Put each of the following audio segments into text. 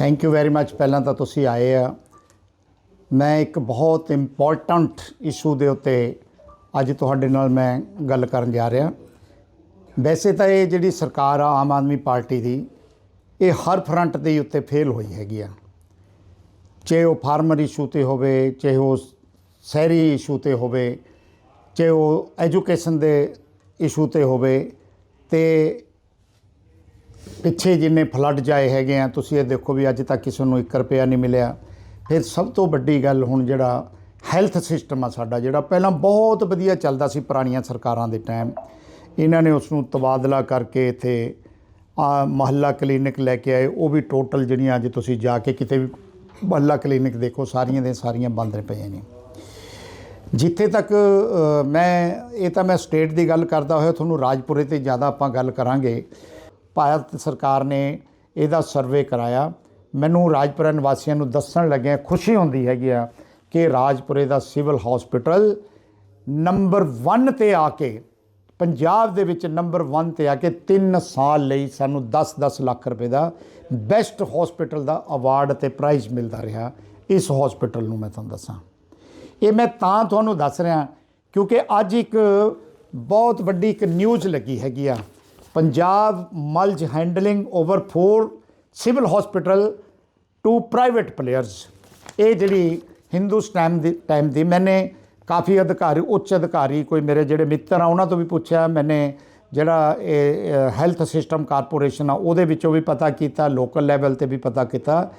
Thank you very much ਪਹਿਲਾਂ ਤਾਂ ਤੁਸੀਂ ਆਏ ਆ। ਮੈਂ ਇੱਕ ਬਹੁਤ ਇੰਪੋਰਟੈਂਟ ਇਸ਼ੂ ਦੇ ਉੱਤੇ ਅੱਜ ਤੁਹਾਡੇ ਨਾਲ ਮੈਂ ਗੱਲ ਕਰਨ ਜਾ ਰਿਹਾ। ਵੈਸੇ ਤਾਂ ਇਹ ਜਿਹੜੀ ਸਰਕਾਰ ਆ, ਆਮ ਆਦਮੀ ਪਾਰਟੀ ਦੀ, ਇਹ ਹਰ ਫਰੰਟ ਦੇ ਉੱਤੇ ਫੇਲ ਹੋਈ ਹੈਗੀ ਆ। ਚਾਹੇ ਉਹ ਫਾਰਮਰ ਇਸ਼ੂ ਤੇ ਹੋਵੇ, ਚਾਹੇ ਉਹ ਸ਼ਹਿਰੀ ਇਸ਼ੂ ਤੇ ਹੋਵੇ, ਚਾਹੇ ਉਹ ਐਜੂਕੇਸ਼ਨ ਦੇ ਇਸ਼ੂ ਤੇ ਹੋਵੇ, ਤੇ ਪਿੱਛੇ ਜਿੰਨੇ ਫਲੱਡ ਜਾਏ ਹੈਗੇ ਆ, ਤੁਸੀਂ ਇਹ ਦੇਖੋ ਵੀ ਅੱਜ ਤੱਕ ਕਿਸੇ ਨੂੰ 1 ਰੁਪਿਆ ਨਹੀਂ ਮਿਲਿਆ। ਫਿਰ ਸਭ ਤੋਂ ਵੱਡੀ ਗੱਲ ਹੁਣ ਜਿਹੜਾ ਹੈਲਥ ਸਿਸਟਮ ਆ ਸਾਡਾ, ਜਿਹੜਾ ਪਹਿਲਾਂ ਬਹੁਤ ਵਧੀਆ ਚੱਲਦਾ ਸੀ ਪੁਰਾਣੀਆਂ ਸਰਕਾਰਾਂ ਦੇ ਟਾਈਮ ਇਹਨਾਂ ਨੇ ਉਸ ਨੂੰ ਤਬਾਦਲਾ ਕਰਕੇ ਇੱਥੇ, ਆ ਮਹੱਲਾ ਕਲੀਨਿਕ ਲੈ ਕੇ ਆਏ। ਉਹ ਵੀ ਟੋਟਲ ਜਿਹੜੀਆਂ ਅੱਜ ਤੁਸੀਂ ਜਾ ਕੇ ਕਿਤੇ ਵੀ ਮਹੱਲਾ ਕਲੀਨਿਕ ਦੇਖੋ, ਸਾਰੀਆਂ ਦੇ ਸਾਰੀਆਂ ਬੰਦ ਨੇ ਪਈਆਂ ਨੇ। ਜਿੱਥੇ ਤੱਕ ਮੈਂ, ਇਹ ਤਾਂ ਮੈਂ ਸਟੇਟ ਦੀ ਗੱਲ ਕਰਦਾ ਹੋਇਆ, ਤੁਹਾਨੂੰ ਰਾਜਪੁਰੇ ਤੇ ਜ਼ਿਆਦਾ ਆਪਾਂ ਗੱਲ ਕਰਾਂਗੇ। ਭਾਰਤ ਸਰਕਾਰ ਨੇ ਇਹਦਾ ਸਰਵੇ ਕਰਾਇਆ। ਮੈਨੂੰ ਰਾਜਪੁਰਾ ਨਿਵਾਸੀਆਂ ਨੂੰ ਦੱਸਣ ਲੱਗਿਆ ਖੁਸ਼ੀ ਹੁੰਦੀ ਹੈਗੀ ਆ ਕਿ ਰਾਜਪੁਰੇ ਦਾ ਸਿਵਲ ਹਸਪੀਟਲ ਨੰਬਰ 1 ਤੇ ਆ ਕੇ, ਪੰਜਾਬ ਦੇ ਵਿੱਚ ਨੰਬਰ 1 ਤੇ ਆ ਕੇ 3 ਸਾਲ ਲਈ ਸਾਨੂੰ 10-10 ਲੱਖ ਰੁਪਏ ਦਾ ਬੈਸਟ ਹਸਪੀਟਲ ਦਾ ਅਵਾਰਡ ਤੇ ਪ੍ਰਾਈਜ਼ ਮਿਲਦਾ ਰਿਹਾ ਇਸ ਹਸਪੀਟਲ ਨੂੰ ਮੈਂ ਤੁਹਾਨੂੰ ਦੱਸਾਂ। ਇਹ ਮੈਂ ਤਾਂ ਤੁਹਾਨੂੰ ਦੱਸ ਰਿਹਾ ਕਿਉਂਕਿ ਅੱਜ ਇੱਕ ਬਹੁਤ ਵੱਡੀ ਇੱਕ ਨਿਊਜ਼ ਲੱਗੀ ਹੈਗੀ ਆ। Punjab ਮਲਜ handling over 4 civil hospital to private players ਇਹ ਜਿਹੜੀ ਹਿੰਦੁਸਤਾਨ ਦੀ ਟਾਈਮ ਦੀ ਮੈਨੇ ਕਾਫੀ ਅਧਿਕਾਰੀ, ਉੱਚ ਅਧਿਕਾਰੀ, ਕੋਈ ਮੇਰੇ ਜਿਹੜੇ ਮਿੱਤਰ ਆ, ਉਹਨਾਂ ਤੋਂ ਵੀ ਪੁੱਛਿਆ, ਮੈਨੇ ਜਿਹੜਾ ਇਹ ਹੈਲਥ ਸਿਸਟਮ ਕਾਰਪੋਰੇਸ਼ਨ ਆ, ਉਹਦੇ ਵਿੱਚੋਂ ਵੀ ਪਤਾ ਕੀਤਾ ਲੋਕਲ ਲੈਵਲ ਤੇ ਵੀ ਪਤਾ ਕੀਤਾ।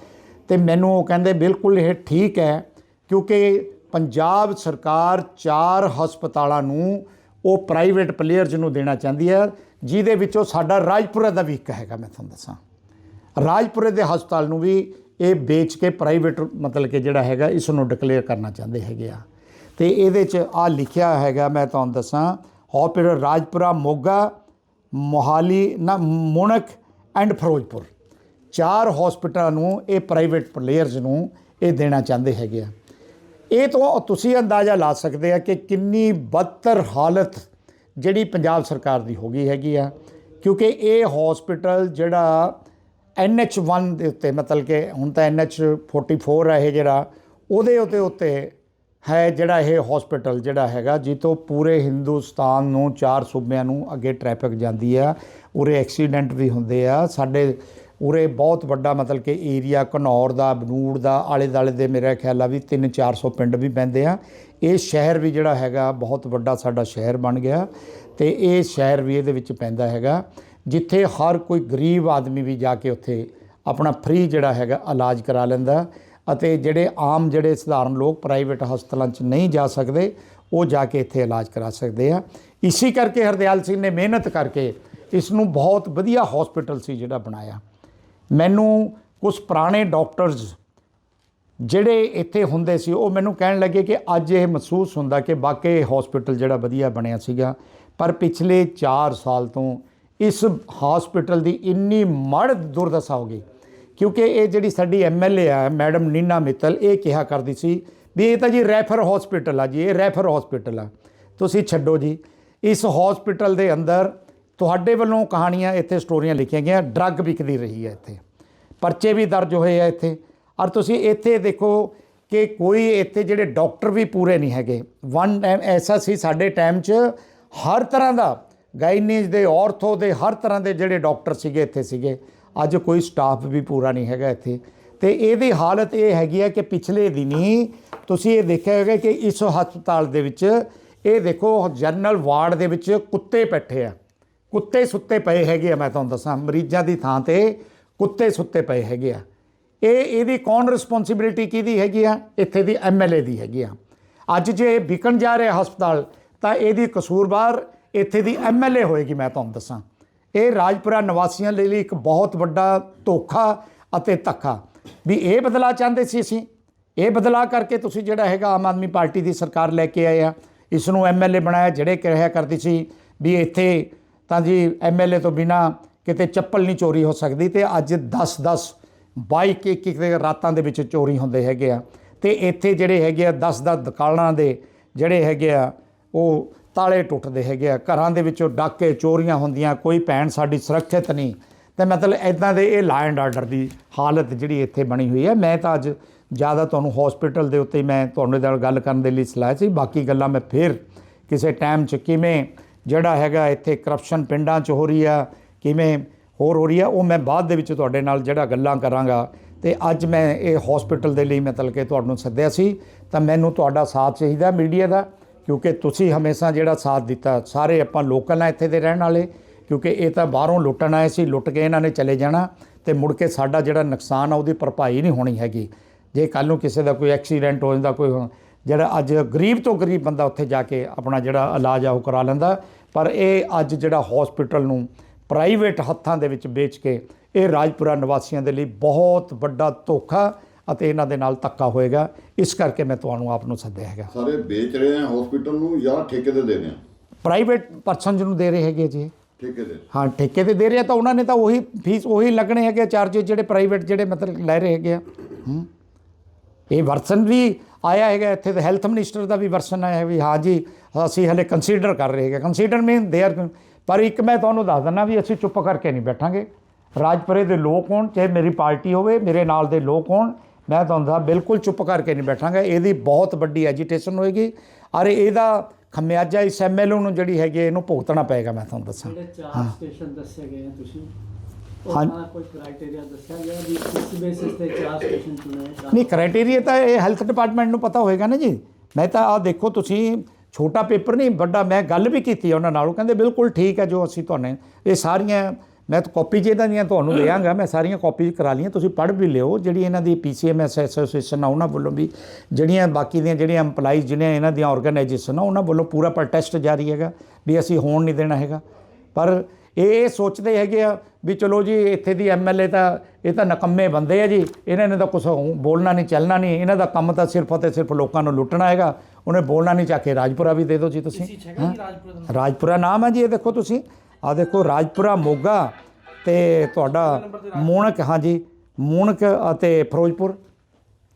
ਤੇ ਮੈਨੂੰ ਉਹ ਕਹਿੰਦੇ, ਬਿਲਕੁਲ ਇਹ ਠੀਕ ਹੈ, ਕਿਉਂਕਿ ਪੰਜਾਬ ਸਰਕਾਰ ਚਾਰ ਹਸਪਤਾਲਾਂ ਨੂੰ ਉਹ ਪ੍ਰਾਈਵੇਟ ਪਲੇਅਰਸ ਨੂੰ ਦੇਣਾ ਚਾਹੁੰਦੀ ਹੈ। ਜਿਹਦੇ ਵਿੱਚੋਂ ਸਾਡਾ ਰਾਜਪੁਰਾ ਦਾ ਵੀ ਇੱਕ ਹੈਗਾ, ਮੈਂ ਤੁਹਾਨੂੰ ਦੱਸਾਂ। ਰਾਜਪੁਰੇ ਦੇ ਹਸਪਤਾਲ ਨੂੰ ਵੀ ਇਹ ਵੇਚ ਕੇ ਪ੍ਰਾਈਵੇਟ ਮਤਲਬ ਕਿ ਜਿਹੜਾ ਹੈਗਾ ਇਸ ਨੂੰ ਡਿਕਲੇਅਰ ਕਰਨਾ ਚਾਹੁੰਦੇ ਹੈਗੇ ਆ। ਤੇ ਇਹਦੇ ਚ ਆ ਲਿਖਿਆ ਹੈਗਾ, ਮੈਂ ਤੁਹਾਨੂੰ ਦੱਸਾਂ ਹਸਪੀਟਲ ਰਾਜਪੁਰਾ, ਮੋਗਾ, ਮੋਹਾਲੀ, ਨਾ ਮੁਣਕ ਐਂਡ ਫਿਰੋਜ਼ਪੁਰ। ਚਾਰ ਹਸਪੀਟਲਾਂ ਨੂੰ ਇਹ ਪ੍ਰਾਈਵੇਟ ਪਲੇਅਰਸ ਨੂੰ ਇਹ ਦੇਣਾ ਚਾਹੁੰਦੇ ਹੈਗੇ ਆ। ਇਹ ਤੋਂ ਤੁਸੀਂ ਅੰਦਾਜ਼ਾ ਲਾ ਸਕਦੇ ਆ ਕਿ ਕਿੰਨੀ ਬਦਤਰ ਹਾਲਤ ਜਿਹੜੀ ਪੰਜਾਬ ਸਰਕਾਰ ਦੀ ਹੋ ਗਈ ਹੈਗੀ ਆ, ਕਿਉਂਕਿ ਇਹ ਹਸਪੀਟਲ ਜਿਹੜਾ NH1 ਦੇ ਉੱਤੇ, ਮਤਲਬ ਕਿ ਹੁਣ ਤਾਂ NH44 ਹੈ ਇਹ ਜਿਹੜਾ, ਉਹਦੇ ਉੱਤੇ ਉੱਤੇ ਹੈ ਜਿਹੜਾ ਇਹ ਹਸਪੀਟਲ ਜਿਹੜਾ ਹੈਗਾ ਜਿੱਥੋਂ ਪੂਰੇ ਹਿੰਦੁਸਤਾਨ ਨੂੰ ਚਾਰ ਸੂਬਿਆਂ ਨੂੰ ਅੱਗੇ ਟ੍ਰੈਫਿਕ ਜਾਂਦੀ ਆ। ਉਰੇ ਐਕਸੀਡੈਂਟ ਵੀ ਹੁੰਦੇ ਆ। ਸਾਡੇ ਉਰੇ ਬਹੁਤ ਵੱਡਾ ਮਤਲਬ ਕਿ ਏਰੀਆ ਘਨੌਰ ਦਾ, ਬਨੂੜ ਦਾ ਆਲੇ ਦਾਲੇ ਦੇ ਮੇਰਾ ਖਿਆਲ ਆ ਵੀ 3-400 ਪਿੰਡ ਵੀ ਪੈਂਦੇ ਆ। ਇਹ ਸ਼ਹਿਰ ਵੀ ਜਿਹੜਾ ਹੈਗਾ ਬਹੁਤ ਵੱਡਾ ਸਾਡਾ ਸ਼ਹਿਰ ਬਣ ਗਿਆ ਤੇ ਇਹ ਸ਼ਹਿਰ ਵੀ ਇਹਦੇ ਵਿੱਚ ਪੈਂਦਾ ਹੈਗਾ, ਜਿੱਥੇ ਹਰ ਕੋਈ ਗਰੀਬ ਆਦਮੀ ਵੀ ਜਾ ਕੇ ਉੱਥੇ ਆਪਣਾ ਫ੍ਰੀ ਜਿਹੜਾ ਹੈਗਾ ਇਲਾਜ ਕਰਾ ਲੈਂਦਾ ਅਤੇ ਜਿਹੜੇ ਆਮ ਜਿਹੜੇ ਸਧਾਰਨ ਲੋਕ ਪ੍ਰਾਈਵੇਟ ਹਸਪਤਾਲਾਂ 'ਚ ਨਹੀਂ ਜਾ ਸਕਦੇ, ਉਹ ਜਾ ਕੇ ਇੱਥੇ ਇਲਾਜ ਕਰਾ ਸਕਦੇ ਆ। ਇਸੇ ਕਰਕੇ ਹਰਦਿਆਲ ਸਿੰਘ ਨੇ ਮਿਹਨਤ ਕਰਕੇ ਇਸ ਨੂੰ ਬਹੁਤ ਵਧੀਆ ਹਸਪੀਟਲ ਸੀ ਜਿਹੜਾ ਬਣਾਇਆ। ਮੈਨੂੰ ਕੁਝ ਪੁਰਾਣੇ ਡਾਕਟਰਸ ਜਿਹੜੇ ਇੱਥੇ ਹੁੰਦੇ ਸੀ, ਉਹ ਮੈਨੂੰ ਕਹਿਣ ਲੱਗੇ ਕਿ ਅੱਜ ਇਹ ਮਹਿਸੂਸ ਹੁੰਦਾ ਕਿ ਵਾਕਈ ਹਸਪੀਟਲ ਜਿਹੜਾ ਵਧੀਆ ਬਣਿਆ ਸੀਗਾ। ਪਰ ਪਿਛਲੇ 4 ਸਾਲ ਤੋਂ ਇਸ ਹਸਪੀਟਲ ਦੀ ਇੰਨੀ ਮੜ ਦੁਰਦਸ਼ਾ ਹੋ ਗਈ, ਕਿਉਂਕਿ ਇਹ ਜਿਹੜੀ ਸਾਡੀ ਐਮਐਲਏ ਆ, ਮੈਡਮ ਨੀਨਾ ਮਿੱਤਲ, ਇਹ ਕਿਹਾ ਕਰਦੀ ਸੀ ਵੀ ਇਹ ਤਾਂ ਜੀ ਰੈਫਰ ਹਸਪੀਟਲ ਆ ਜੀ, ਇਹ ਰੈਫਰ ਹਸਪੀਟਲ ਆ। ਤੁਸੀਂ ਛੱਡੋ ਜੀ, ਇਸ ਹਸਪੀਟਲ ਦੇ ਅੰਦਰ ਤੁਹਾਡੇ ਵੱਲੋਂ ਕਹਾਣੀਆਂ ਇੱਥੇ ਸਟੋਰੀਆਂ ਲਿਖੀਆਂ ਗਈਆਂ ਡਰੱਗ ਵਿਕਦੀ ਰਹੀ ਹੈ ਇੱਥੇ, ਪਰਚੇ ਵੀ ਦਰਜ ਹੋਏ ਆ ਇੱਥੇ। ਔਰ ਤੁਸੀਂ ਇੱਥੇ ਦੇਖੋ ਕਿ ਕੋਈ ਇੱਥੇ ਜਿਹੜੇ ਡਾਕਟਰ ਵੀ ਪੂਰੇ ਨਹੀਂ ਹੈਗੇ। ਵਨ ਟਾਈਮ ਐਸਾ ਸੀ ਸਾਡੇ ਟਾਈਮ 'ਚ ਹਰ ਤਰ੍ਹਾਂ ਦਾ ਗਾਇਨੀਜ ਦੇ, ਔਰਥੋ ਦੇ, ਹਰ ਤਰ੍ਹਾਂ ਦੇ ਜਿਹੜੇ ਡਾਕਟਰ ਸੀਗੇ, ਇੱਥੇ ਸੀਗੇ। ਅੱਜ ਕੋਈ ਸਟਾਫ ਵੀ ਪੂਰਾ ਨਹੀਂ ਹੈਗਾ ਇੱਥੇ। ਤੇ ਇਹਦੀ ਹਾਲਤ ਇਹ ਹੈਗੀ ਹੈ ਕਿ ਪਿਛਲੇ ਦਿਨੀ ਤੁਸੀਂ ਇਹ ਦੇਖਿਆ ਹੋਵੇਗਾ ਕਿ ਇਸ ਹਸਪਤਾਲ ਦੇ ਵਿੱਚ ਇਹ ਦੇਖੋ ਜਨਰਲ ਵਾਰਡ ਦੇ ਵਿੱਚ ਕੁੱਤੇ ਬੈਠੇ ਆ। ਕੁੱਤੇ ਸੁੱਤੇ ਪਏ ਹੈਗੇ ਆ, ਮੈਂ ਤੁਹਾਨੂੰ ਦੱਸਾਂ। ਮਰੀਜ਼ਾਂ ਦੀ ਥਾਂ ਤੇ ਕੁੱਤੇ ਸੁੱਤੇ ਪਏ ਹੈਗੇ ਆ। ਇਹ ਇਹਦੀ ਕੌਣ ਰਿਸਪੌਂਸਿਬਿਲਟੀ ਕਿਹਦੀ ਹੈਗੀ ਆ? ਇੱਥੇ ਦੀ ਐਮਐਲਏ ਦੀ ਹੈਗੀ ਆ। ਅੱਜ ਜੇ ਇਹ ਵਿਕਣ ਜਾ ਰਿਹਾ ਹਸਪਤਾਲ, ਤਾਂ ਇਹਦੀ ਕਸੂਰਵਾਰ ਇੱਥੇ ਦੀ ਐਮਐਲਏ ਹੋਏਗੀ, ਮੈਂ ਤੁਹਾਨੂੰ ਦੱਸਾਂ। ਇਹ ਰਾਜਪੁਰਾ ਨਿਵਾਸੀਆਂ ਲਈ ਇੱਕ ਬਹੁਤ ਵੱਡਾ ਧੋਖਾ ਅਤੇ ਧੱਕਾ। ਵੀ ਇਹ ਬਦਲਾ ਚਾਹੁੰਦੇ ਸੀ ਅਸੀਂ? ਇਹ ਬਦਲਾ ਕਰਕੇ ਤੁਸੀਂ ਜਿਹੜਾ ਹੈਗਾ ਆਮ ਆਦਮੀ ਪਾਰਟੀ ਦੀ ਸਰਕਾਰ ਲੈ ਕੇ ਆਏ ਆ। ਇਸ ਨੂੰ ਐਮਐਲਏ ਬਣਾਇਆ, ਜਿਹੜੇ ਕਿਹਾ ਕਰਦੀ ਸੀ ਵੀ ਇੱਥੇ ਤਾਂ ਜੀ ਐਮਐਲਏ ਤੋਂ ਬਿਨਾ ਕਿਤੇ ਚੱਪਲ ਨਹੀਂ ਚੋਰੀ ਹੋ ਸਕਦੀ ਤੇ ਅੱਜ 10-10 ਬਾਈਕ ਇੱਕ ਇੱਕ ਦੇ ਰਾਤਾਂ ਦੇ ਵਿੱਚ ਚੋਰੀ ਹੁੰਦੇ ਹੈਗੇ ਆ। ਤੇ ਇੱਥੇ ਜਿਹੜੇ ਹੈਗੇ ਆ 10-10 ਦੁਕਾਨਾਂ ਦੇ ਜਿਹੜੇ ਹੈਗੇ ਆ, ਉਹ ਤਾਲੇ ਟੁੱਟਦੇ ਹੈਗੇ ਆ। ਘਰਾਂ ਦੇ ਵਿੱਚੋਂ ਡਾਕੇ ਚੋਰੀਆਂ ਹੁੰਦੀਆਂ, ਕੋਈ ਭੈਣ ਸਾਡੀ ਸੁਰੱਖਿਅਤ ਨਹੀਂ। ਤੇ ਮਤਲਬ ਇਦਾਂ ਦੇ ਇਹ ਲਾਅ ਐਂਡ ਆਰਡਰ ਦੀ ਹਾਲਤ ਜਿਹੜੀ ਇੱਥੇ ਬਣੀ ਹੋਈ ਹੈ। ਮੈਂ ਤਾਂ ਅੱਜ ਜ਼ਿਆਦਾ ਤੁਹਾਨੂੰ ਹਸਪੀਟਲ ਦੇ ਉੱਤੇ ਮੈਂ ਤੁਹਾਨੂੰ ਨਾਲ ਗੱਲ ਕਰਨ ਦੇ ਲਈ ਸਲਾਹ ਸੀ ਬਾਕੀ ਗੱਲਾਂ ਮੈਂ ਫਿਰ ਕਿਸੇ ਟਾਈਮ 'ਚ ਕਿਵੇਂ ਜਿਹੜਾ ਹੈਗਾ ਇੱਥੇ ਕਰਪਸ਼ਨ ਪਿੰਡਾਂ 'ਚ ਹੋ ਰਹੀ ਆ, ਕਿਵੇਂ ਹੋਰ ਹੋ ਰਹੀ ਆ, ਉਹ ਮੈਂ ਬਾਅਦ ਦੇ ਵਿੱਚ ਤੁਹਾਡੇ ਨਾਲ ਜਿਹੜਾ ਗੱਲਾਂ ਕਰਾਂਗਾ। ਤੇ ਅੱਜ ਮੈਂ ਇਹ ਹਸਪੀਟਲ ਦੇ ਲਈ ਮਤਲਬ ਕਿ ਤੁਹਾਨੂੰ ਸੱਦਿਆ ਸੀ, ਤਾਂ ਮੈਨੂੰ ਤੁਹਾਡਾ ਸਾਥ ਚਾਹੀਦਾ ਮੀਡੀਆ ਦਾ, ਕਿਉਂਕਿ ਤੁਸੀਂ ਹਮੇਸ਼ਾ ਜਿਹੜਾ ਸਾਥ ਦਿੱਤਾ, ਸਾਰੇ ਆਪਾਂ ਲੋਕਲ ਆ ਇੱਥੇ ਦੇ ਰਹਿਣ ਵਾਲੇ, ਕਿਉਂਕਿ ਇਹ ਤਾਂ ਬਾਹਰੋਂ ਲੁੱਟਣ ਆਏ ਸੀ, ਲੁੱਟ ਕੇ ਇਹਨਾਂ ਨੇ ਚਲੇ ਜਾਣਾ, ਤੇ ਮੁੜ ਕੇ ਸਾਡਾ ਜਿਹੜਾ ਨੁਕਸਾਨ ਆ, ਉਹਦੀ ਭਰਪਾਈ ਨਹੀਂ ਹੋਣੀ ਹੈਗੀ। ਜੇ ਕੱਲ ਨੂੰ ਕਿਸੇ ਦਾ ਕੋਈ ਐਕਸੀਡੈਂਟ ਹੋ ਜਾਂਦਾ, ਕੋਈ ਜਿਹੜਾ ਅੱਜ ਗਰੀਬ ਤੋਂ ਗਰੀਬ ਬੰਦਾ ਉੱਥੇ ਜਾ ਕੇ ਆਪਣਾ ਜਿਹੜਾ ਇਲਾਜ ਆ, ਉਹ ਕਰਾ ਲੈਂਦਾ, ਪਰ ਇਹ ਅੱਜ ਜਿਹੜਾ ਹਸਪੀਟਲ ਨੂੰ ਪ੍ਰਾਈਵੇਟ ਹੱਥਾਂ ਦੇ ਵਿੱਚ ਵੇਚ ਕੇ ਇਹ ਰਾਜਪੁਰਾ ਨਿਵਾਸੀਆਂ ਦੇ ਲਈ ਬਹੁਤ ਵੱਡਾ ਧੋਖਾ ਅਤੇ ਇਹਨਾਂ ਦੇ ਨਾਲ ਧੱਕਾ ਹੋਏਗਾ। ਇਸ ਕਰਕੇ ਮੈਂ ਤੁਹਾਨੂੰ ਆਪ ਨੂੰ ਸੱਦਿਆ ਹੈਗਾ। ਸਾਰੇ ਵੇਚ ਰਹੇ ਆ ਹਸਪੀਟਲ ਨੂੰ ਜਾਂ ਠੇਕੇ ਤੇ ਦੇ ਰਹੇ ਆ? ਪ੍ਰਾਈਵੇਟ ਪਰਸਨ ਨੂੰ ਦੇ ਰਹੇ ਹੈਗੇ ਜੀ। ਠੇਕੇ ਤੇ। ਹਾਂ ਠੇਕੇ ਤੇ ਦੇ ਰਹੇ ਆ ਤਾਂ ਉਹਨਾਂ ਨੇ ਤਾਂ ਉਹੀ ਫੀਸ ਉਹੀ ਲੱਗਣੇ ਹੈਗੇ ਚਾਰजेस ਜਿਹੜੇ ਪ੍ਰਾਈਵੇਟ ਜਿਹੜੇ ਮਤਲਬ ਲੈ ਰਹੇ ਹੈਗੇ ਆ। ਇਹ ਵਰਸਨ ਵੀ ਆਇਆ ਹੈਗਾ ਇੱਥੇ ਤੇ ਹੈਲਥ ਮਿਨਿਸਟਰ ਦਾ ਵੀ ਵਰਸਨ ਆਇਆ ਵੀ ਹਾਂ ਜੀ ਅਸੀਂ ਹਲੇ ਕੰਸੀਡਰ ਕਰ ਰਹੇ ਹੈਗੇ। ਕੰਸੀਡਰ ਮੀਨ ਦੇ ਆਰ ਪਰ ਇੱਕ ਮੈਂ ਤੁਹਾਨੂੰ ਦੱਸ ਦਿੰਦਾ ਵੀ ਅਸੀਂ ਚੁੱਪ ਕਰਕੇ ਨਹੀਂ ਬੈਠਾਂਗੇ। ਰਾਜਪੁਰੇ ਦੇ ਲੋਕ ਹੋਣ ਚਾਹੇ ਮੇਰੀ ਪਾਰਟੀ ਹੋਵੇ ਮੇਰੇ ਨਾਲ ਦੇ ਲੋਕ ਹੋਣ ਮੈਂ ਤੁਹਾਨੂੰ ਦੱਸਾਂ ਬਿਲਕੁਲ ਚੁੱਪ ਕਰਕੇ ਨਹੀਂ ਬੈਠਾਂਗਾ। ਇਹਦੀ ਬਹੁਤ ਵੱਡੀ ਐਜੀਟੇਸ਼ਨ ਹੋਏਗੀ। ਔਰ ਇਹਦਾ ਖਮਿਆਜਾ ਇਸ ਐਮਐਲਏ ਨੂੰ ਜਿਹੜੀ ਹੈਗੀ ਹੈ, ਇਹਨੂੰ ਭੁਗਤਣਾ ਪਏਗਾ ਮੈਂ ਤੁਹਾਨੂੰ ਦੱਸਾਂ। ਚਾਰ ਸਟੇਸ਼ਨ ਦੱਸੇ ਗਏ ਆ ਤੁਸੀਂ ਹਾਂ। ਕੋਈ ਕ੍ਰਾਈਟੇਰੀਆ ਦੱਸਿਆ ਗਿਆ ਵੀ ਕਿਸ ਬੇਸਿਸ ਤੇ ਚਾਰ ਸਟੇਸ਼ਨ ਚੁਣੇ? ਨਹੀਂ ਕ੍ਰਾਈਟੇਰੀਆ ਤਾਂ ਇਹ ਹੈਲਥ ਡਿਪਾਰਟਮੈਂਟ ਨੂੰ ਪਤਾ ਹੋਏਗਾ ਨਾ ਜੀ। ਮੈਂ ਤਾਂ ਆ ਦੇਖੋ ਤੁਸੀਂ ਛੋਟਾ ਪੇਪਰ ਨਹੀਂ, ਵੱਡਾ ਮੈਂ ਗੱਲ ਵੀ ਕੀਤੀ ਉਹਨਾਂ ਨਾਲ। ਉਹ ਕਹਿੰਦੇ, ਬਿਲਕੁਲ ਠੀਕ ਹੈ ਜੋ ਅਸੀਂ ਤੁਹਾਨੂੰ ਇਹ ਸਾਰੀਆਂ, ਮੈਂ ਤਾਂ ਕਾਪੀ ਜਿਹਨਾਂ ਦੀਆਂ ਤੁਹਾਨੂੰ ਲਿਆਂਗਾ ਮੈਂ ਸਾਰੀਆਂ ਕਾਪੀ ਕਰਾ ਲਈਆਂ, ਤੁਸੀਂ ਪੜ੍ਹ ਵੀ ਲਿਓ। ਜਿਹੜੀ ਇਹਨਾਂ ਦੀ ਪੀਸੀਐਮਐਸ ਐਸੋਸੀਏਸ਼ਨ ਆ, ਉਹਨਾਂ ਵੱਲੋਂ ਵੀ ਜਿਹੜੀਆਂ ਬਾਕੀ ਦੀਆਂ ਜਿਹੜੀਆਂ EMPLOYEES, ਜਿਹੜੀਆਂ ਇਹਨਾਂ ਦੀਆਂ ਆਰਗੇਨਾਈਜੇਸ਼ਨ ਆ, ਉਹਨਾਂ ਵੱਲੋਂ ਪੂਰਾ ਪ੍ਰੋਟੈਸਟ ਜਾਰੀ ਹੈਗਾ ਵੀ ਅਸੀਂ ਹੋਣ ਨਹੀਂ ਦੇਣਾ ਹੈਗਾ। ਪਰ ਇਹ ਸੋਚਦੇ ਹੈਗੇ ਆ ਵੀ ਚਲੋ ਜੀ, ਇੱਥੇ ਦੀ ਐਮਐਲਏ ਤਾਂ, ਇਹ ਤਾਂ ਨਕੰਮੇ ਬੰਦੇ ਆ ਜੀ। ਇਹਨਾਂ ਨੇ ਤਾਂ ਕੁਝ ਬੋਲਣਾ ਨਹੀਂ, ਚੱਲਣਾ ਨਹੀਂ। ਇਹਨਾਂ ਦਾ ਕੰਮ ਤਾਂ ਸਿਰਫ ਅਤੇ ਸਿਰਫ ਲੋਕਾਂ ਨੂੰ ਲੁੱਟਣਾ ਹੈਗਾ। ਉਹਨੇ ਬੋਲਣਾ ਨਹੀਂ ਚਾਹੇ ਰਾਜਪੁਰਾ ਵੀ ਦੇ ਦਿਓ ਜੀ ਤੁਸੀਂ ਹਾਂ? ਰਾਜਪੁਰਾ ਨਾਮ? ਹੈ ਜੀ ਇਹ ਦੇਖੋ ਤੁਸੀਂ। ਆ ਦੇਖੋ ਰਾਜਪੁਰਾ ਮੋਗਾ ਤੇ ਤੁਹਾਡਾ ਮੂਣਕ ਹਾਂਜੀ ਮੂਣਕ ਅਤੇ ਫਿਰੋਜ਼ਪੁਰ।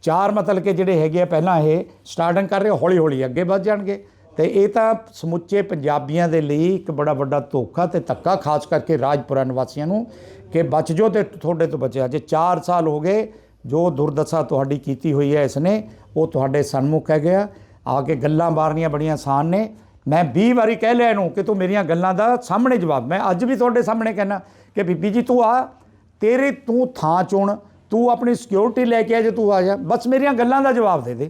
ਚਾਰ ਮਤਲਬ ਕਿ ਜਿਹੜੇ ਹੈਗੇ ਆ ਪਹਿਲਾਂ ਇਹ ਸਟਾਰਟਿੰਗ ਕਰ ਰਹੇ ਹੌਲੀ ਹੌਲੀ ਅੱਗੇ ਵੱਧ ਜਾਣਗੇ। ਤੇ ਇਹ ਤਾਂ ਸਮੁੱਚੇ ਪੰਜਾਬੀਆਂ ਦੇ ਲਈ ਇੱਕ ਬੜਾ ਵੱਡਾ ਧੋਖਾ ਤੇ ਧੱਕਾ ਖਾਸ ਕਰਕੇ ਰਾਜਪੁਰਾ ਨਿਵਾਸੀਆਂ ਨੂੰ ਕਿ ਬਚ ਜੋ ਤੇ ਤੁਹਾਡੇ ਤੋਂ ਬਚਿਆ। ਜੇ 4 ਸਾਲ ਹੋ ਗਏ ਜੋ ਦੁਰਦਸ਼ਾ ਤੁਹਾਡੀ ਕੀਤੀ ਹੋਈ ਹੈ ਇਸ ਨੇ ਉਹ ਤੁਹਾਡੇ ਸਨਮੁਖ ਹੈਗੇ ਆ ਆ ਕੇ ਗੱਲਾਂ ਮਾਰਨੀਆਂ ਬੜੀਆਂ ਆਸਾਨ ਨੇ। ਮੈਂ 20 ਵਾਰੀ ਕਹਿ ਲਿਆ ਇਹਨੂੰ ਕਿ ਤੂੰ ਮੇਰੀਆਂ ਗੱਲਾਂ ਦਾ ਸਾਹਮਣੇ ਜਵਾਬ। ਮੈਂ ਅੱਜ ਵੀ ਤੁਹਾਡੇ ਸਾਹਮਣੇ ਕਹਿਣਾ ਕਿ ਬੀਬੀ ਜੀ ਤੂੰ ਆ, ਤੇਰੇ ਤੂੰ ਥਾਂ ਚੁਣ, ਤੂੰ ਆਪਣੀ ਸਿਕਿਉਰਿਟੀ ਲੈ ਕੇ ਆ ਜੇ ਤੂੰ ਆ ਜਾ, ਬਸ ਮੇਰੀਆਂ ਗੱਲਾਂ ਦਾ ਜਵਾਬ ਦੇ ਦੇ।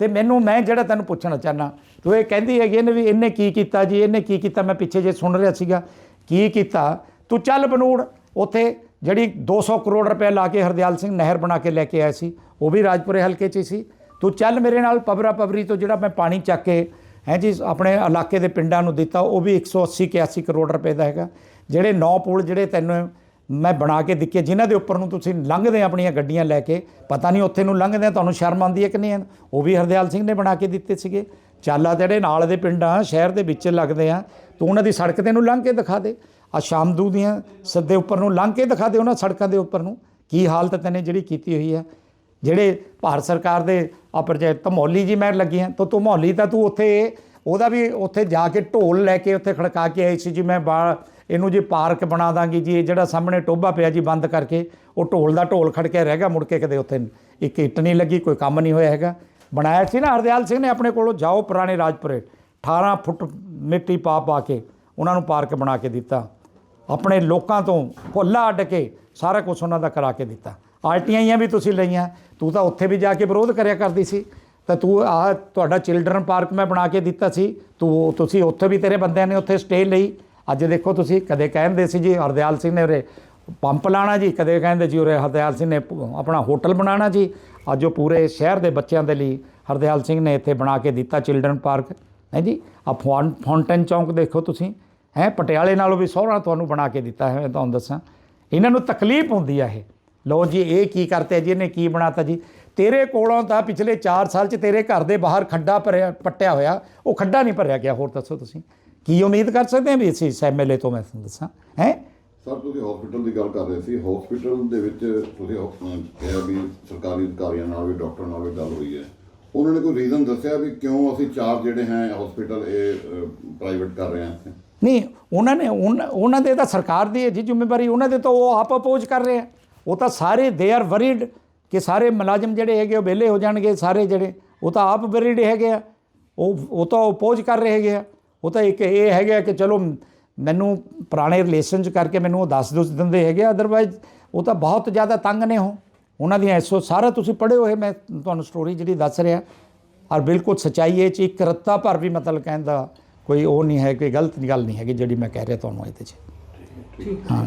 ਤੇ ਮੈਨੂੰ, ਮੈਂ ਜਿਹੜਾ ਤੈਨੂੰ ਪੁੱਛਣਾ ਚਾਹਨਾ, ਤੂੰ ਇਹ ਕਹਿੰਦੀ ਹੈਗੀ ਇਹਨੇ ਵੀ ਇਹਨੇ ਕੀ ਕੀਤਾ ਜੀ, ਇਹਨੇ ਕੀ ਕੀਤਾ, ਮੈਂ ਪਿੱਛੇ ਜੇ ਸੁਣ ਰਿਹਾ ਸੀਗਾ, ਕੀ ਕੀਤਾ? ਤੂੰ ਚੱਲ ਬਨੂੜ, ਉੱਥੇ ਜਿਹੜੀ 200 ਕਰੋੜ ਰੁਪਏ ਲਾ ਕੇ ਹਰਦਿਆਲ ਸਿੰਘ ਨਹਿਰ ਬਣਾ ਕੇ ਲੈ ਕੇ ਆਇਆ ਸੀ, ਉਹ ਵੀ ਰਾਜਪੁਰੇ ਹਲਕੇ 'ਚ ਹੀ ਸੀ। ਤੂੰ ਚੱਲ ਮੇਰੇ ਨਾਲ ਪਬਰਾ ਪਬਰੀ ਤੋਂ ਜਿਹੜਾ ਮੈਂ ਪਾਣੀ ਚੱਕ ਕੇ, ਹੈ ਜੀ, ਆਪਣੇ ਇਲਾਕੇ ਦੇ ਪਿੰਡਾਂ ਨੂੰ ਦਿੱਤਾ, ਉਹ ਵੀ 180 81 ਕਰੋੜ ਰੁਪਏ ਦਾ ਹੈਗਾ। ਜਿਹੜੇ ਨੌ ਪੁਲ ਜਿਹੜੇ ਤੈਨੂੰ ਮੈਂ ਬਣਾ ਕੇ ਦਿੱਤੇ ਜਿਨ੍ਹਾਂ ਦੇ ਉੱਪਰ ਨੂੰ ਤੁਸੀਂ ਲੰਘਦੇ ਆਪਣੀਆਂ ਗੱਡੀਆਂ ਲੈ ਕੇ, ਪਤਾ ਨਹੀਂ ਉੱਥੇ ਨੂੰ ਲੰਘਦੇ ਆ, ਤੁਹਾਨੂੰ ਸ਼ਰਮ ਆਉਂਦੀ ਹੈ ਕਿ ਨਹੀਂ? ਉਹ ਵੀ ਹਰਦਿਆਲ ਸਿੰਘ ਨੇ ਬਣਾ ਕੇ ਦਿੱਤੇ ਸੀਗੇ। ਚਾਲਾ ਜਿਹੜੇ ਨਾਲ ਦੇ ਪਿੰਡਾਂ ਸ਼ਹਿਰ ਦੇ ਵਿੱਚ ਲੱਗਦੇ ਆ, ਤੂੰ ਉਹਨਾਂ ਦੀ ਸੜਕ ਤੇ ਨੂੰ ਲੰਘ ਕੇ ਦਿਖਾ ਦੇ। ਆ ਸ਼ਾਮਦੂ ਦੀਆਂ ਸੱਦੇ ਉੱਪਰ ਨੂੰ ਲੰਘ ਕੇ ਦਿਖਾ ਦੇ ਉਹਨਾਂ ਸੜਕਾਂ ਦੇ ਉੱਪਰ ਨੂੰ। ਕੀ ਹਾਲਤ ਤੈਨੇ ਜਿਹੜੀ ਕੀਤੀ ਹੋਈ ਹੈ? ਜਿਹੜੇ ਭਾਰਤ ਸਰਕਾਰ ਦੇ ਆ ਪ੍ਰੋਜੈਕਟ ਧਮੌਲੀ ਜੀ ਮੈਂ ਲੱਗੀ ਹਾਂ, ਤਾਂ ਧਮੌਲੀ ਤਾਂ ਤੂੰ ਉੱਥੇ ਉਹਦਾ ਵੀ ਉੱਥੇ ਜਾ ਕੇ ਢੋਲ ਲੈ ਕੇ ਉੱਥੇ ਖੜਕਾ ਕੇ ਆਈ ਸੀ ਜੀ, ਮੈਂ ਬਾ ਇਹਨੂੰ ਜੀ ਪਾਰਕ ਬਣਾ ਦਾਂਗੀ ਜੀ, ਇਹ ਜਿਹੜਾ ਸਾਹਮਣੇ ਟੋਬਾ ਪਿਆ ਜੀ ਬੰਦ ਕਰਕੇ, ਉਹ ਢੋਲ ਦਾ ਢੋਲ ਖੜ ਕੇ ਰਹਿ ਗਿਆ, ਮੁੜ ਕੇ ਕਦੇ ਉੱਥੇ ਇੱਕ ਇੱਟ ਨਹੀਂ ਲੱਗੀ, ਕੋਈ ਕੰਮ ਨਹੀਂ ਹੋਇਆ ਹੈਗਾ। ਬਣਾਇਆ ਸੀ ਨਾ ਹਰਦਿਆਲ ਸਿੰਘ ਨੇ ਆਪਣੇ ਕੋਲੋਂ, ਜਾਓ ਪੁਰਾਣੇ ਰਾਜਪੁਰੇ 18 ਫੁੱਟ ਮਿੱਟੀ ਪਾ ਪਾ ਕੇ ਉਹਨਾਂ ਨੂੰ ਪਾਰਕ ਬਣਾ ਕੇ ਦਿੱਤਾ। ਆਪਣੇ ਲੋਕਾਂ ਤੋਂ ਭੁੱਲਾ ਅੱਡ ਕੇ ਸਾਰਾ ਕੁਝ ਉਹਨਾਂ ਦਾ ਕਰਾ ਕੇ ਦਿੱਤਾ। ਆਰਟੀਆਈਆਂ ਵੀ ਤੁਸੀਂ ਲਈਆਂ। ਤੂੰ ਤਾਂ ਉੱਥੇ ਵੀ ਜਾ ਕੇ ਵਿਰੋਧ ਕਰਿਆ ਕਰਦੀ ਸੀ। ਤਾਂ ਤੂੰ ਆ ਤੁਹਾਡਾ ਚਿਲਡਰਨ ਪਾਰਕ ਮੈਂ ਬਣਾ ਕੇ ਦਿੱਤਾ ਸੀ। ਤੂੰ ਤੁਸੀਂ ਉੱਥੇ ਵੀ ਤੇਰੇ ਬੰਦਿਆਂ ਨੇ ਉੱਥੇ ਸਟੇ ਲਈ। ਅੱਜ ਦੇਖੋ ਤੁਸੀਂ, ਕਦੇ ਕਹਿੰਦੇ ਸੀ ਜੀ ਹਰਦਿਆਲ ਸਿੰਘ ਨੇ ਉਰੇ ਪੰਪ ਲਾਣਾ ਜੀ, ਕਦੇ ਕਹਿੰਦੇ ਜੀ ਉਰੇ ਹਰਦਿਆਲ ਸਿੰਘ ਨੇ ਆਪਣਾ ਹੋਟਲ ਬਣਾਉਣਾ ਜੀ। ਅੱਜ ਉਹ ਪੂਰੇ ਸ਼ਹਿਰ ਦੇ ਬੱਚਿਆਂ ਦੇ ਲਈ ਹਰਦਿਆਲ ਸਿੰਘ ਨੇ ਇੱਥੇ ਬਣਾ ਕੇ ਦਿੱਤਾ ਚਿਲਡਰਨ ਪਾਰਕ ਹੈ ਜੀ? ਆ ਫਾਉਂਟਨ ਚੌਂਕ ਦੇਖੋ ਤੁਸੀਂ। ਹੈ? ਪਟਿਆਲੇ ਨਾਲੋਂ ਵੀ ਸੋਹਣਾ ਤੁਹਾਨੂੰ ਬਣਾ ਕੇ ਦਿੱਤਾ ਹੈ, ਮੈਂ ਤੁਹਾਨੂੰ ਦੱਸਾਂ। ਇਹਨਾਂ ਨੂੰ ਤਕਲੀਫ ਹੁੰਦੀ ਆ ਇਹ। ਲੋ ਜੀ ਇਹ ਕੀ ਕਰਤੇ ਜੀ ਇਹਨੇ ਕੀ ਬਣਾਤਾ ਜੀ? ਤੇਰੇ ਕੋਲੋਂ ਤਾਂ ਪਿਛਲੇ 4 ਸਾਲ ਚ ਤੇਰੇ ਘਰ ਦੇ ਬਾਹਰ ਖੱਡਾ ਭਰਿਆ ਪੱਟਿਆ ਹੋਇਆ ਉਹ ਖੱਡਾ ਨਹੀਂ ਭਰਿਆ ਗਿਆ ਹੋਰ ਦੱਸੋ ਤੁਸੀਂ। ਕੀ ਉਮੀਦ ਕਰ ਸਕਦੇ ਹਾਂ ਵੀ ਅਸੀਂ ਐਮਐਲਏ ਤੋਂ ਮੈਂ ਤੁਹਾਨੂੰ ਦੱਸਾਂ ਹੈ? ਸਰ ਤੁਸੀਂ ਹਸਪੀਟਲ ਦੀ ਗੱਲ ਕਰ ਰਹੇ ਸੀ। ਹਸਪੀਟਲ ਦੇ ਵਿੱਚ ਤੁਸੀਂ ਕਿਹਾ ਵੀ ਸਰਕਾਰੀ ਅਧਿਕਾਰੀਆਂ ਨਾਲ ਵੀ ਡਾਕਟਰ ਨਾਲ ਵੀ ਗੱਲ ਹੋਈ ਹੈ। ਉਹਨਾਂ ਨੇ ਕੋਈ ਰੀਜ਼ਨ ਦੱਸਿਆ ਵੀ ਕਿਉਂ ਅਸੀਂ ਚਾਰ ਜਿਹੜੇ ਹੈ ਹਸਪੀਟਲ ਇਹ ਪ੍ਰਾਈਵੇਟ ਕਰ ਰਹੇ ਹਾਂ ਨਹੀਂ ਉਹਨਾਂ ਨੇ ਉਹਨਾਂ ਦੇ ਤਾਂ ਸਰਕਾਰ ਦੀ ਹੈ ਜੀ ਜ਼ਿੰਮੇਵਾਰੀ ਉਹਨਾਂ ਦੇ ਤਾਂ ਉਹ ਆਪ ਅਪੋਜ਼ ਕਰ ਰਹੇ ਆ। ਉਹ ਤਾਂ ਸਾਰੇ ਦੇ ਆਰ ਵਰੀਡ ਕਿ ਸਾਰੇ ਮੁਲਾਜ਼ਮ ਜਿਹੜੇ ਹੈਗੇ ਉਹ ਵਿਹਲੇ ਹੋ ਜਾਣਗੇ ਸਾਰੇ ਜਿਹੜੇ ਉਹ ਤਾਂ ਆਪ ਵਰੀਡ ਹੈਗੇ ਆ। ਉਹ ਉਹ ਤਾਂ ਅਪੋਜ਼ ਕਰ ਰਹੇ ਹੈਗੇ ਆ। ਉਹ ਤਾਂ ਇੱਕ ਇਹ ਹੈਗੇ ਕਿ ਚਲੋ ਮੈਨੂੰ ਪੁਰਾਣੇ ਰਿਲੇਸ਼ਨ ਚ ਕਰਕੇ ਮੈਨੂੰ ਉਹ ਦੱਸ ਦੁੱਸ ਦਿੰਦੇ ਹੈਗੇ ਆ ਅਦਰਵਾਈਜ਼ ਉਹ ਤਾਂ ਬਹੁਤ ਜ਼ਿਆਦਾ ਤੰਗ ਨੇ ਉਹ। ਉਹਨਾਂ ਦੀਆਂ ਐਸੋ ਸਾਰਾ ਤੁਸੀਂ ਪੜ੍ਹੇ ਹੋਏ ਮੈਂ ਤੁਹਾਨੂੰ ਸਟੋਰੀ ਜਿਹੜੀ ਦੱਸ ਰਿਹਾ ਔਰ ਬਿਲਕੁਲ ਸਚਾਈ ਇਹ ਚ ਇੱਕ ਰੱਤਾ ਭਰ ਵੀ ਮਤਲਬ ਕਹਿਣ ਦਾ ਕੋਈ ਉਹ ਨਹੀਂ ਹੈ ਕੋਈ ਗਲਤ ਗੱਲ ਨਹੀਂ ਹੈਗੀ ਜਿਹੜੀ ਮੈਂ ਕਹਿ ਰਿਹਾ ਤੁਹਾਨੂੰ ਇਹਦੇ 'ਚ। ਠੀਕ ਹਾਂ।